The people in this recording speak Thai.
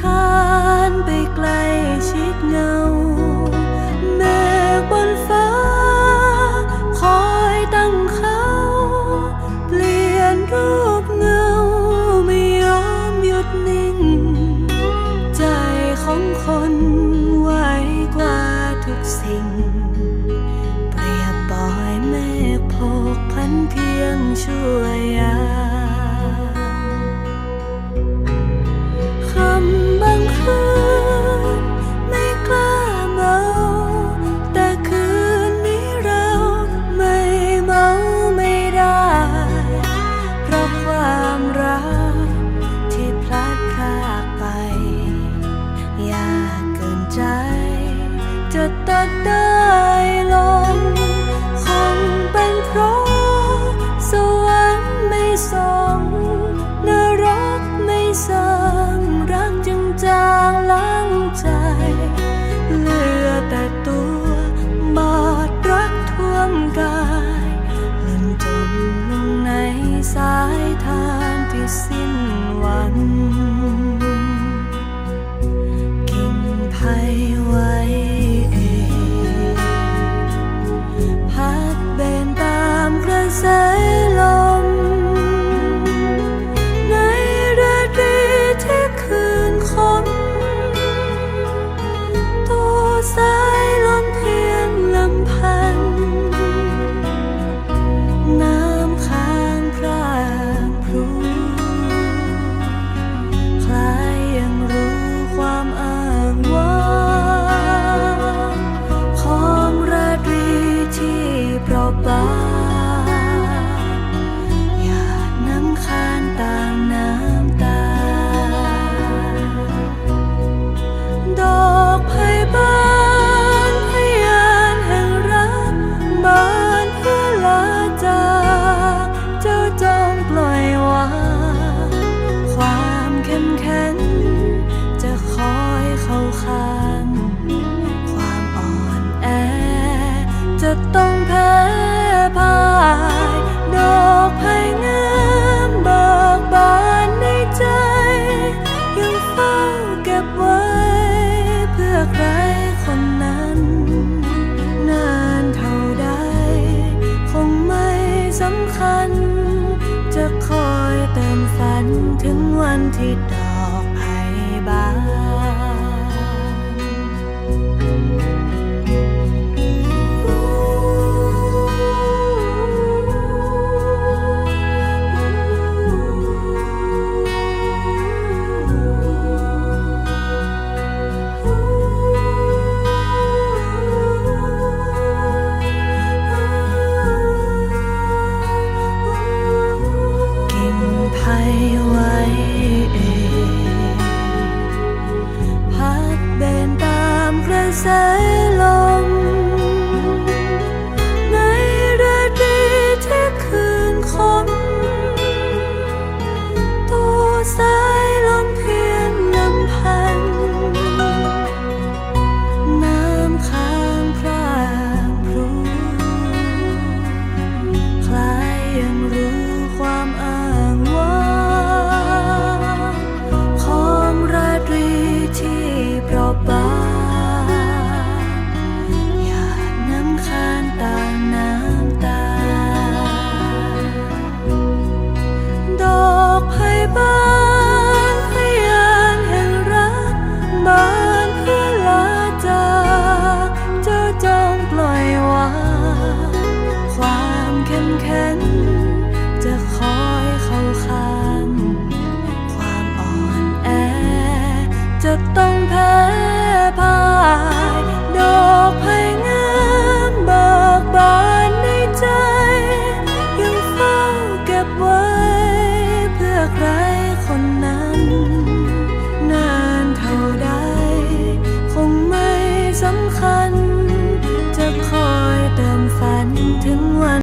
ทานไปไกลชิดเงา เมฆบนฟ้า คอยตั้งเขา เปลี่ยนรูปเงา ไม่ยอมหยุดนิ่ง ใจของคนไวกว่าทุกสิ่ง แต่ได้ลงคงเป็นเพราะ ต้องแพ้พ่ายดอกไผ่งามเบิกบานในใจ ยังเฝ้าเก็บไว้เพื่อใครคนนั้น นานเท่าใด คงไม่สำคัญ จะคอยเติมฝันถึงวันที่ดอกไผ่บาน I จะคอยเขาข้าความอ่อนแอ จะต้องแพ้พ่าย